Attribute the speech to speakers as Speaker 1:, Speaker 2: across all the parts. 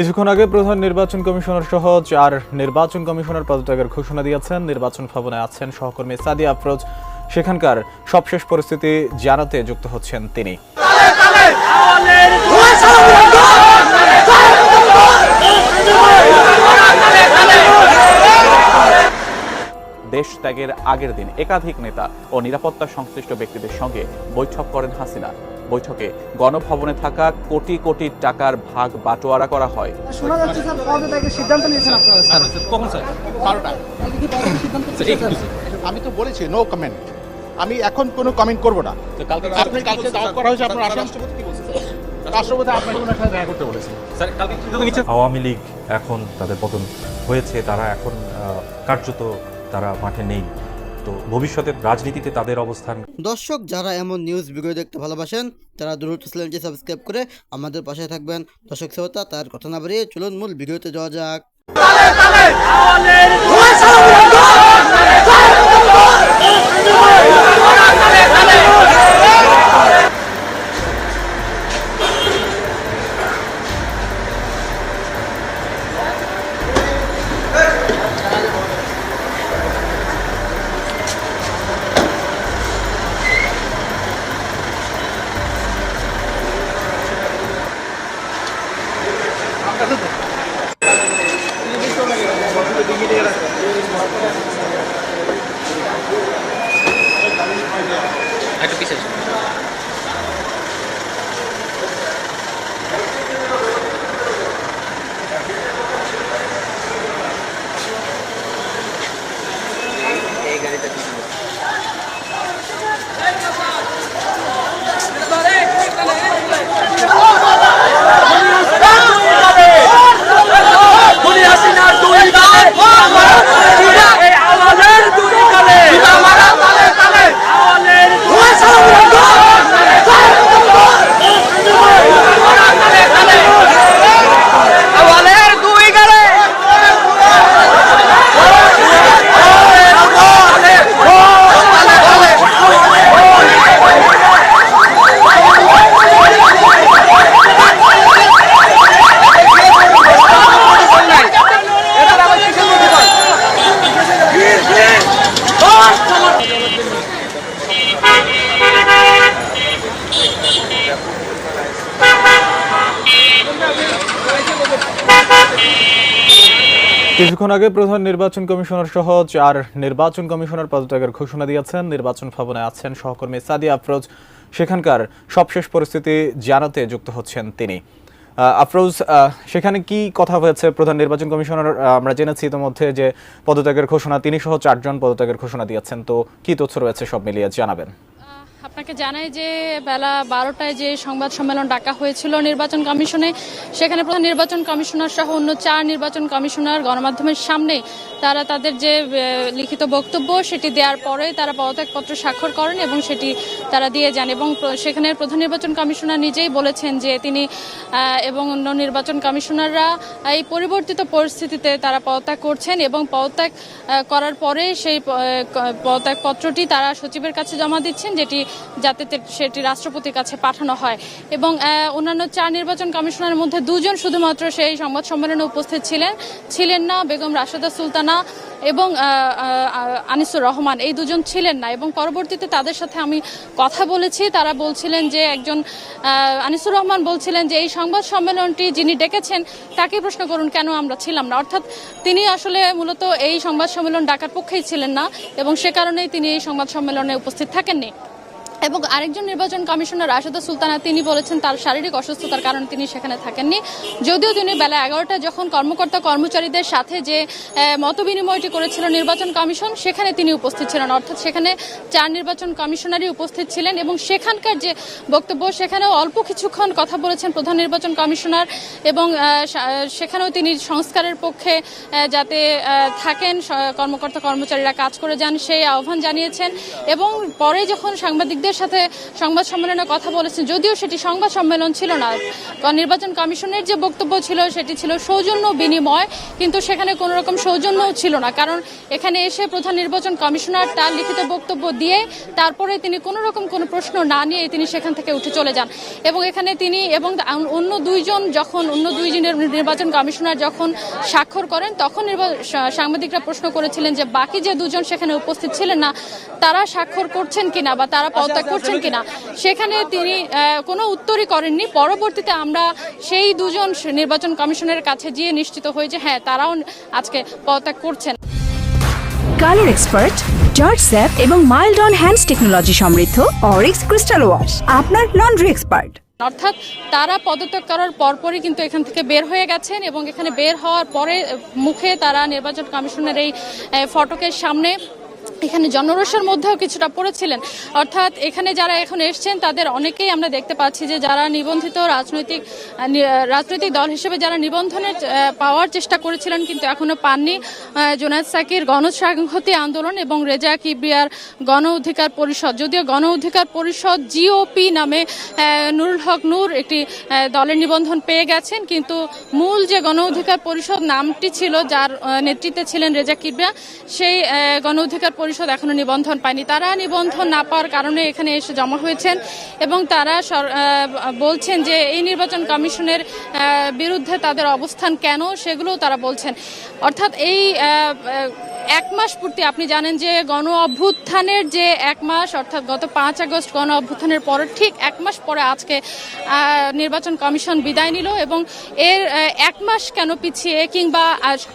Speaker 1: কিছুক্ষণ আগে প্রধান নির্বাচন কমিশনার সহ চার নির্বাচন কমিশনার পদত্যাগের ঘোষণা দিয়েছেন। নির্বাচন ভবনে আছেন সহকর্মী সাদি আফরোজ। সেখানকার সবশেষ পরিস্থিতি জানাতে যুক্ত হচ্ছেন তিনি। দেশ ত্যাগের আগের দিন একাধিক নেতা ও নিরাপত্তা সংশ্লিষ্ট ব্যক্তিদের সঙ্গে বৈঠক করেন হাসিনা। বৈঠকে গণভবনে থাকা কোটি কোটি টাকার ভাগ বাটোয়ারা করা হয়।
Speaker 2: শোনা যাচ্ছে স্যার পদত্যাগের সিদ্ধান্ত নিয়েছেন আপনারা স্যার।
Speaker 3: কখন
Speaker 2: কি?
Speaker 4: আমি তো বলেছি নো কমেন্ট আমি এখন কোনো কমেন্ট করব না।
Speaker 3: কালকে
Speaker 4: আপনি কালকে দাওয়াত করা হয়েছে আপনার আসেন? রাষ্ট্রপতি আপনাকে ওনার সাথে দেখা করতে বলেছে
Speaker 3: স্যার কালকে
Speaker 5: আওয়ামী লীগ এখন তাদের পতন হয়েছে তারা এখন কার্যত তারা মাঠে নেই। তো ভবিষ্যতে রাজনীতিতে তাদের অবস্থান
Speaker 6: দর্শক যারা এমন নিউজ ভিডিও দেখতে ভালোবাসেন তারা দ্রুত চ্যানেলটি সাবস্ক্রাইব করে আমাদের পাশে থাকবেন দর্শক শ্রোতা তার কথা না বাড়িয়ে চলুন মূল ভিডিওতে যাওয়া যাক
Speaker 1: কিছুক্ষণ আগে প্রধান নির্বাচন কমিশনার সহ চার নির্বাচন কমিশনার পদত্যাগের ঘোষণা দিয়েছেন। নির্বাচন ভবনে আছেন সহকর্মী সাদিয়া আফরোজ। সেখানকার সবশেষ পরিস্থিতি জানাতে যুক্ত হচ্ছেন তিনি। আফরোজ সেখানে কি কথা হয়েছে প্রধান নির্বাচন কমিশনার? আমরা জেনেছি ইতিমধ্যে যে পদত্যাগের ঘোষণা, তিনি সহ চারজন পদত্যাগের ঘোষণা দিয়েছেন। তো কি তথ্য রয়েছে সব মিলিয়ে জানাবেন।
Speaker 7: আপনাকে জানাই যে বেলা বারোটায় যে সংবাদ সম্মেলন ডাকা হয়েছিল নির্বাচন কমিশনে, সেখানে প্রধান নির্বাচন কমিশনার সহ অন্য চার নির্বাচন কমিশনার গণমাধ্যমের সামনে তারা তাদের যে লিখিত বক্তব্য সেটি দেওয়ার পরে তারা পদত্যাগপত্র স্বাক্ষর করেন এবং সেটি তারা দিয়ে যান এবং সেখানে প্রধান নির্বাচন কমিশনার নিজেই বলেছেন যে তিনি এবং অন্য নির্বাচন কমিশনাররা এই পরিবর্তিত পরিস্থিতিতে তারা পদত্যাগ করছেন এবং পদত্যাগ করার পরে সেই পদত্যাগপত্রটি তারা সচিবের কাছে জমা দিচ্ছেন, যেটি যাতে সেটি রাষ্ট্রপতির কাছে পাঠানো হয়। এবং অন্যান্য চার নির্বাচন কমিশনারের মধ্যে দুজন শুধুমাত্র সেই সংবাদ সম্মেলনে উপস্থিত ছিলেন। ছিলেন না বেগম রাশেদা সুলতানা এবং আনিসুর রহমান। এই দুজন ছিলেন না এবং পরবর্তীতে তাদের সাথে আমি কথা বলেছি। তারা বলছিলেন যে একজন আনিসুর রহমান বলছিলেন যে এই সংবাদ সম্মেলনটি যিনি ডেকেছেন তাকে প্রশ্ন করুন কেন আমরা ছিলাম না। অর্থাৎ তিনি আসলে মূলত এই সংবাদ সম্মেলন ডাকার পক্ষেই ছিলেন না এবং সে কারণেই তিনি এই সংবাদ সম্মেলনে উপস্থিত থাকেননি। এবং আরেকজন নির্বাচন কমিশনার রাশেদা সুলতানা, তিনি বলেছেন তার শারীরিক অসুস্থতার কারণে তিনি সেখানে থাকেননি। যদিও তিনি বেলা এগারোটা যখন কর্মকর্তা কর্মচারীদের সাথে যে মত বিনিময়টি করেছিল নির্বাচন কমিশন, সেখানে তিনি উপস্থিত ছিলেন। অর্থাৎ সেখানে চার নির্বাচন কমিশনারই উপস্থিত ছিলেন এবং সেখানকার যে বক্তব্য, সেখানেও অল্প কিছুক্ষণ কথা বলেছেন প্রধান নির্বাচন কমিশনার এবং সেখানেও তিনি সংস্কারের পক্ষে যাতে থাকেন কর্মকর্তা কর্মচারীরা কাজ করে যান সেই আহ্বান জানিয়েছেন। এবং পরে যখন সাংবাদিকদের সাংবাদিকদের সাথে সংবাদ সম্মেলনে কথা বলেছেন, যদিও সেটি সংবাদ সম্মেলন ছিল না। নির্বাচন কমিশনের যে বক্তব্য ছিল, সেটি ছিল সৌজন্য বিনিময়, কিন্তু সেখানে কোনো রকম সৌজন্যও ছিল না। কারণ এখানে এসে প্রধান নির্বাচন কমিশনার তার লিখিত বক্তব্য দিয়ে তারপরে তিনি কোনো রকম কোনো প্রশ্ন না নিয়ে তিনি সেখান থেকে উঠে চলে যান। এবং এখানে তিনি এবং অন্য দুইজন যখন, অন্য দুইজনের নির্বাচন কমিশনার যখন স্বাক্ষর করেন, তখন সাংবাদিকরা প্রশ্ন করেছিলেন যে বাকি যে দুজন সেখানে উপস্থিত ছিলেন না, তারা স্বাক্ষর করছেন কিনা বা তারা পদত্যাগ করছেন কিনা? সেখানে তিনি আহ, কোনো উত্তরই করেননি। পরবর্তীতে আমরা সেই দুজন নির্বাচন কমিশনের কাছে গিয়ে নিশ্চিত হই যে হ্যাঁ তারাও আজকে পদত্যাগ করছেন।
Speaker 8: কালার এক্সপার্ট জর্জ স্যাপ এবং মাইল্ড অন হ্যান্ডস টেকনোলজি সমৃদ্ধ অরিক্স ক্রিস্টাল ওয়াশ আপনার লন্ড্রি এক্সপার্ট।
Speaker 7: অর্থাৎ তারা পদত্যাগ করার পরপরই কিন্তু এখান থেকে বের হয়ে গেছেন এবং এখানে বের হওয়ার পরে মুখে তারা নির্বাচন কমিশনের এই ফটকের সামনে এখানে জনরসের মধ্যেও কিছুটা পড়েছিলেন। অর্থাৎ এখানে যারা এখন এসছেন, তাদের অনেকেই আমরা দেখতে পাচ্ছি যে যারা নিবন্ধিত রাজনৈতিক রাজনৈতিক দল হিসেবে যারা নিবন্ধনের পাওয়ার চেষ্টা করেছিলেন কিন্তু এখনও পাননি। জোনায়েদ সাকির গণসংহতি আন্দোলন এবং রেজা কিবরিয়ার গণ অধিকার পরিষদ। যদিও গণ অধিকার পরিষদ জিওপি নামে নুরুল হক নূর একটি দলের নিবন্ধন পেয়ে গেছেন, কিন্তু মূল যে গণ অধিকার পরিষদ নামটি ছিল, যার নেতৃত্বে ছিলেন রেজা কিবরিয়া, সেই গণ অধিকার পরিষদ এখনও নিবন্ধন পায়নি। তারা নিবন্ধন না পাওয়ার কারণে এখানে এসে জমা হয়েছেন এবং তারা বলছেন যে এই নির্বাচন কমিশনের বিরুদ্ধে তাদের অবস্থান কেন সেগুলোও তারা বলছেন। অর্থাৎ এই এক মাস পূর্তি আপনি জানেন যে গণ অভ্যুত্থানের যে এক মাস, অর্থাৎ গত পাঁচ আগস্ট গণ অভ্যুত্থানের পরে ঠিক এক মাস পরে আজকে নির্বাচন কমিশন বিদায় নিল এবং এর এক মাস কেন পিছিয়ে কিংবা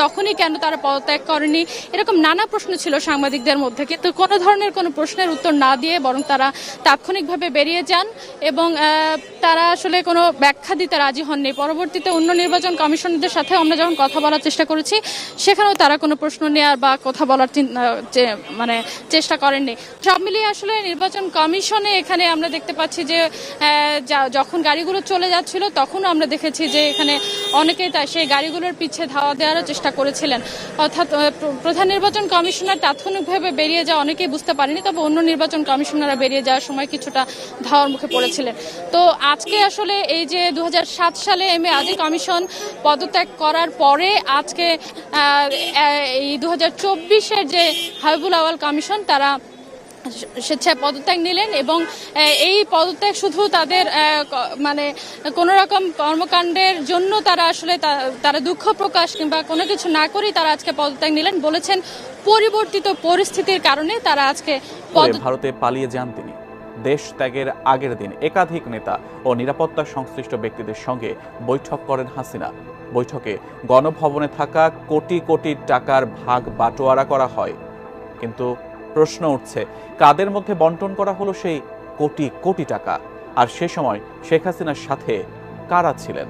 Speaker 7: তখনই কেন তারা পদত্যাগ করেনি, এরকম নানা প্রশ্ন ছিল সাংবাদিকদের মধ্যে কিন্তু কোনো ধরনের কোনো প্রশ্নের উত্তর না দিয়ে বরং তারা তাৎক্ষণিকভাবে বেরিয়ে যান এবং তারা আসলে কোনো ব্যাখ্যা দিতে রাজি হননি। পরবর্তীতে অন্য নির্বাচন কমিশনদের সাথে আমরা যখন কথা বলার চেষ্টা করেছি, সেখানেও তারা কোনো প্রশ্ন নেওয়ার বা কথা বলার মানে চেষ্টা করেননি। সব মিলিয়ে আসলে নির্বাচন কমিশনে এখানে আমরা দেখতে পাচ্ছি যে যখন গাড়িগুলো চলে যাচ্ছিল, তখনও আমরা দেখেছি যে এখানে অনেকেই তা, সেই গাড়িগুলোর পিছে ধাওয়া দেওয়ারও চেষ্টা করেছিলেন। অর্থাৎ প্রধান নির্বাচন কমিশনার তাৎক্ষণিকভাবে বেরিয়ে যাওয়া অনেকেই বুঝতে পারেনি, তবে অন্য নির্বাচন কমিশনাররা বেরিয়ে যাওয়ার সময় কিছুটা ধাওয়ার মুখে পড়েছিলেন। তো আজকে আসলে এই যে দু হাজার সাত সালে এম এ আজি কমিশন পদত্যাগ করার পরে আজকে এই দু হাজার যে হাবিবুল আওয়াল কমিশন, তারা স্বেচ্ছায় পদত্যাগ নিলেন এবং এই পদত্যাগ শুধু তাদের মানে কোনো রকম কর্মকাণ্ডের জন্য তারা আসলে তারা দুঃখ প্রকাশ কিংবা কোনো কিছু না করেই তারা আজকে পদত্যাগ নিলেন বলেছেন পরিবর্তিত পরিস্থিতির কারণে তারা আজকে
Speaker 1: ভারতে পালিয়ে যান তিনি। দেশ ত্যাগের আগের দিন একাধিক নেতা ও নিরাপত্তা সংশ্লিষ্ট ব্যক্তিদের সঙ্গে বৈঠক করেন হাসিনা। বৈঠকে গণভবনে থাকা কোটি কোটি টাকার ভাগ বাটোয়ারা করা হয়। কিন্তু প্রশ্ন উঠছে, কাদের মধ্যে বন্টন করা হলো সেই কোটি কোটি টাকা? আর সে সময় শেখ হাসিনার সাথে কারা ছিলেন?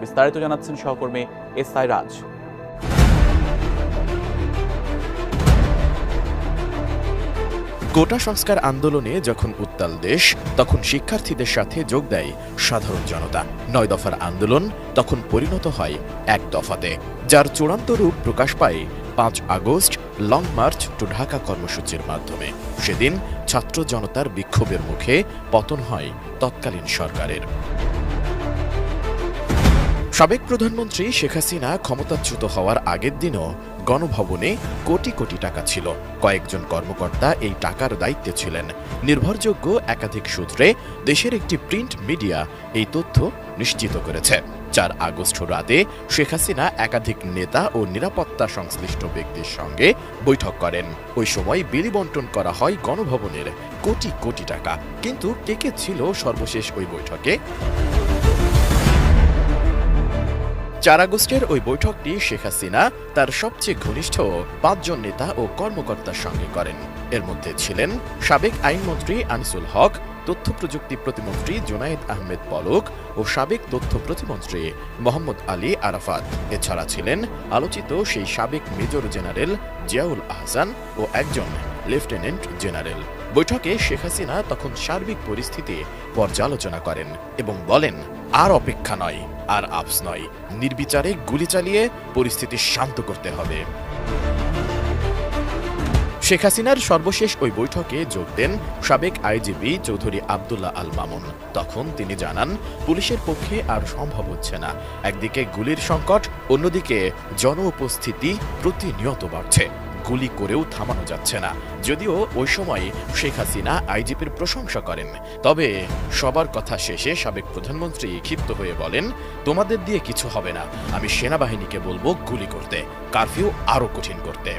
Speaker 1: বিস্তারিত জানাচ্ছেন সহকর্মী এস আই রাজ।
Speaker 9: কোটা সংস্কার আন্দোলনে যখন উত্তাল দেশ, তখন শিক্ষার্থীদের সাথে যোগ দেয় সাধারণ জনতা। নয় দফার আন্দোলন তখন পরিণত হয় এক দফাতে, যার চূড়ান্ত রূপ প্রকাশ পায় পাঁচ August, long march to Dhaka কর্মসূচির মাধ্যমে। সেদিন ছাত্র জনতার বিক্ষোভের মুখে পতন হয় তৎকালীন সরকারের। সাবেক প্রধানমন্ত্রী শেখ হাসিনা ক্ষমতাচ্যুত হওয়ার আগের দিনও গণভবনে কোটি কোটি টাকা ছিল। কয়েকজন কর্মকর্তা এই টাকার দায়িত্বে ছিলেন। নির্ভরযোগ্য একাধিক সূত্রে দেশের একটি প্রিন্ট মিডিয়া এই তথ্য নিশ্চিত করেছে। চার আগস্ট রাতে শেখ হাসিনা একাধিক নেতা ও নিরাপত্তা সংশ্লিষ্ট ব্যক্তির সঙ্গে বৈঠক করেন। ওই সময় বিলি বন্টন করা হয় গণভবনের কোটি কোটি টাকা। কিন্তু কে কে ছিল সর্বশেষ ওই বৈঠকে? চার আগস্টের ওই বৈঠকটি শেখ হাসিনা তার সবচেয়ে ঘনিষ্ঠ পাঁচজন নেতা ও কর্মকর্তার সঙ্গে করেন। এর মধ্যে ছিলেন সাবেক আইনমন্ত্রী আনিসুল হক, তথ্য প্রযুক্তি প্রতিমন্ত্রী জোনায়েদ আহমেদ পলক ও সাবেক তথ্য প্রতিমন্ত্রী মোহাম্মদ আলী আরাফাত। এছাড়া ছিলেন আলোচিত সেই সাবেক মেজর জেনারেল জিয়াউল আহসান ও একজন লেফটেন্যান্ট জেনারেল। বৈঠকে শেখ হাসিনা তখন সার্বিক পরিস্থিতি পর্যালোচনা করেন এবং বলেন, আর অপেক্ষা নয়, আর আপস নয়। নির্বিচারে গুলি চালিয়ে পরিস্থিতি শান্ত করতে হবে। শেখ হাসিনার সর্বশেষ ওই বৈঠকে যোগ দেন সাবেক আইজিপি চৌধুরী আবদুল্লাহ আল মামুন। তখন তিনি জানান, পুলিশের পক্ষে আর সম্ভব হচ্ছে না। একদিকে গুলির সংকট, অন্যদিকে জন উপস্থিতি প্রতিনিয়ত বাড়ছে। গুলি করেও থামানো যাচ্ছে না। যদিও ওই সময় শেখ হাসিনা আইজিপির প্রশংসা করেন। তবে সবার কথা শেষে সাবেক প্রধানমন্ত্রী ক্ষিপ্ত হয়ে বলেন, তোমাদের দিয়ে কিছু হবে না। আমি সেনাবাহিনীকে বলব গুলি করতে, কারফিউ আরও কঠিন করতে।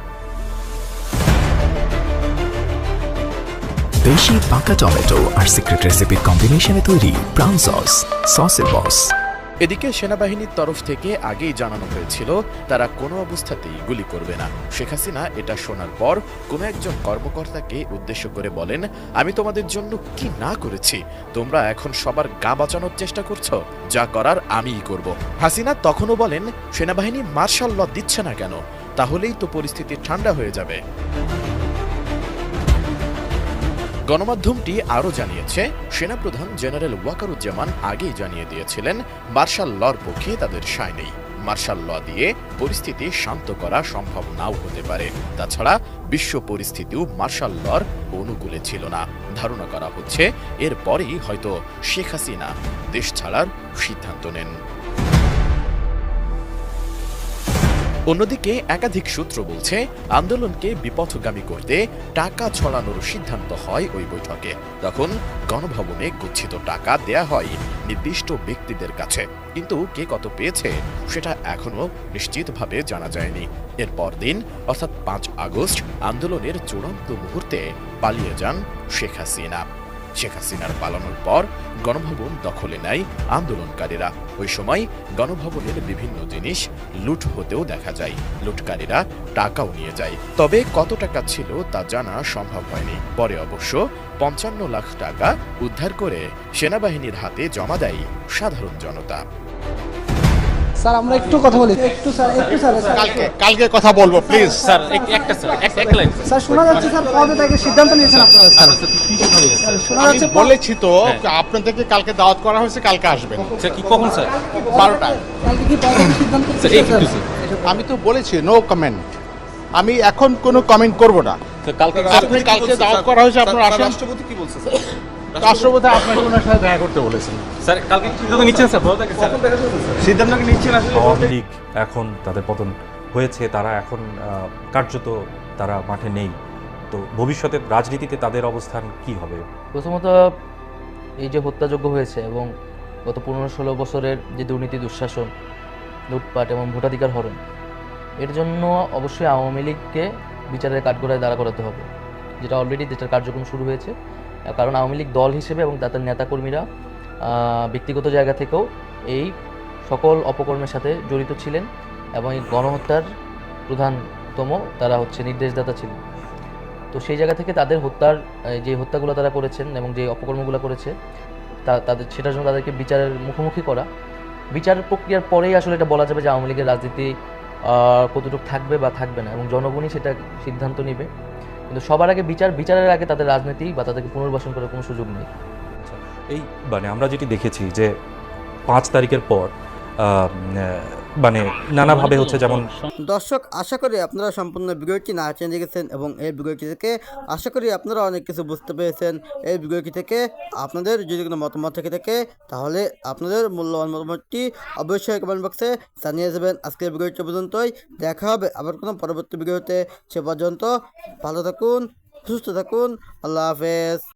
Speaker 10: দেশি পাকা টমেটো আর সিক্রেট রেসিপির কম্বিনেশনে তৈরি ব্রাউন সস, সসের বস।
Speaker 9: এদিকে সেনাবাহিনীর তরফ থেকে আগেই জানানো হয়েছিল, তারা কোনো অবস্থাতেই গুলি করবে না। শেখ হাসিনা এটা শোনার পর কোনো একজন কর্মকর্তাকে উদ্দেশ্য করে বলেন, আমি তোমাদের জন্য কি না করেছি? তোমরা এখন সবার গা বাঁচানোর চেষ্টা করছ? যা করার আমিই করব। হাসিনা তখনও বলেন, সেনাবাহিনী মার্শাল ল দিচ্ছে না কেন? তাহলেই তো পরিস্থিতি ঠান্ডা হয়ে যাবে। গণমাধ্যমটি আরও জানিয়েছে, সেনাপ্রধান জেনারেল ওয়াকারুজ্জামান আগেই জানিয়ে দিয়েছিলেন, মার্শাল লর পক্ষে তাদের সায় নেই। মার্শাল ল দিয়ে পরিস্থিতি শান্ত করা সম্ভব নাও হতে পারে। তাছাড়া বিশ্ব পরিস্থিতিও মার্শাল লর অনুকূলে ছিল না। ধারণা করা হচ্ছে, এরপরেই হয়তো শেখ হাসিনা দেশ ছাড়ার সিদ্ধান্ত নেন। অন্যদিকে একাধিক সূত্র বলছে, আন্দোলনকে বিপথগামী করতে টাকা ছড়ানোর সিদ্ধান্ত হয় ওই বৈঠকে। তখন গণভবনে গচ্ছিত টাকা দেয়া হয় নির্দিষ্ট ব্যক্তিদের কাছে। কিন্তু কে কত পেয়েছে, সেটা এখনও নিশ্চিতভাবে জানা যায়নি। এর পরদিন, অর্থাৎ পাঁচ আগস্ট, আন্দোলনের চূড়ান্ত মুহূর্তে পালিয়ে যান শেখ হাসিনা। শেখ হাসিনার পালানোর পর গণভবন দখলে নেয় আন্দোলনকারীরা। ওই সময় গণভবনের বিভিন্ন জিনিস লুট হতেও দেখা যায়। লুটকারীরা টাকাও নিয়ে যায়। তবে কত টাকা ছিল তা জানা সম্ভব হয়নি। পরে অবশ্য পঞ্চান্ন লাখ টাকা উদ্ধার করে সেনাবাহিনীর হাতে জমা দেয় সাধারণ জনতা।
Speaker 2: স্যার আমরা একটু কথা বলি। একটু স্যার একটু স্যার।
Speaker 4: কালকে কালকে কথা বলব প্লিজ
Speaker 3: স্যার একটা স্যার একটা লাইন
Speaker 2: স্যার। শোনা যাচ্ছে স্যার কবে থেকে সিদ্ধান্ত নিয়েছেন আপনারা স্যার। স্যার, শোনা
Speaker 4: আমি
Speaker 2: যাচ্ছে
Speaker 4: বলেছি তো আপনাদেরকে কালকে দাওয়াত করা হয়েছে কালকে আসবেন।
Speaker 3: স্যার কি কখন স্যার?
Speaker 4: বারোটায়
Speaker 2: কালকে কি সিদ্ধান্ত
Speaker 3: স্যার একটু
Speaker 2: স্যার?
Speaker 3: স্যার।
Speaker 4: আমি তো বলেছি নো কমেন্ট আমি এখন কোনো কমেন্ট করব না।
Speaker 3: কালকে
Speaker 4: আপনি কালকে দাওয়াত করা হয়েছে আপনারা
Speaker 3: রাষ্ট্রপতি কি বলছে স্যার?
Speaker 4: রাষ্ট্রপতি আপনাকে ওনার সাথে দেখা করতে বলেছেন।
Speaker 3: স্যার কালকে কি সিদ্ধান্ত নিচ্ছেন স্যার? ভালো থাকে স্যার সিদ্ধান্ত কি নিচ্ছেন আসলে
Speaker 5: আওয়ামী লীগ এখন তাদের পতন হয়েছে তারা এখন কার্যত তারা মাঠে নেই। তো ভবিষ্যতে রাজনীতিতে তাদের অবস্থান কি হবে?
Speaker 11: প্রথমত এই যে হত্যাযোগ্য হয়েছে এবং গত পনেরো ষোলো বছরের যে দুর্নীতি দুঃশাসন লুটপাট এবং ভোটাধিকার হরণ এর জন্য অবশ্যই আওয়ামী লীগকে বিচারের কাঠগড়ায় দাঁড়া করাতে হবে যেটা অলরেডি যেটার কার্যক্রম শুরু হয়েছে। কারণ আওয়ামী লীগ দল হিসেবে এবং তাদের নেতাকর্মীরা ব্যক্তিগত জায়গা থেকেও এই সকল অপকর্মের সাথে জড়িত ছিলেন এবং এই গণহত্যার প্রধানতম তারা হচ্ছে নির্দেশদাতা ছিলেন। তো সেই জায়গা থেকে তাদের হত্যার যে হত্যাগুলো তারা করেছেন এবং যে অপকর্মগুলো করেছে, তা তাদের, সেটার জন্য তাদেরকে বিচারের মুখোমুখি করা। বিচার প্রক্রিয়ার পরেই আসলে এটা বলা যাবে যে আওয়ামী লীগের রাজনীতি কতটুকু থাকবে বা থাকবে না এবং জনগণই সেটা সিদ্ধান্ত নেবে। কিন্তু সবার আগে বিচার, বিচারের আগে তাদের রাজনীতি বা তাদেরকে পুনর্বাসন করার কোনো সুযোগ নেই।
Speaker 5: এই মানে আমরা যেটি দেখেছি যে পাঁচ তারিখের পর মানে নানাভাবে হচ্ছে যেমন
Speaker 6: দর্শক, আশা করি আপনারা সম্পূর্ণ ভিডিওটি না চেঞ্জে গেছেন এবং এই ভিডিওটি থেকে আশা করি আপনারা অনেক কিছু বুঝতে পেরেছেন। এই ভিডিওটি থেকে আপনাদের যদি কোনো মতামত থেকে থাকে, তাহলে আপনাদের মূল্যবান মতামতটি অবশ্যই কমেন্ট বক্সে জানিয়ে যাবেন আজকের ভিডিওটি পর্যন্তই। দেখা হবে আবার কোনো পরবর্তী ভিডিওতে। সে পর্যন্ত ভালো থাকুন, সুস্থ থাকুন। আল্লাহ হাফেজ।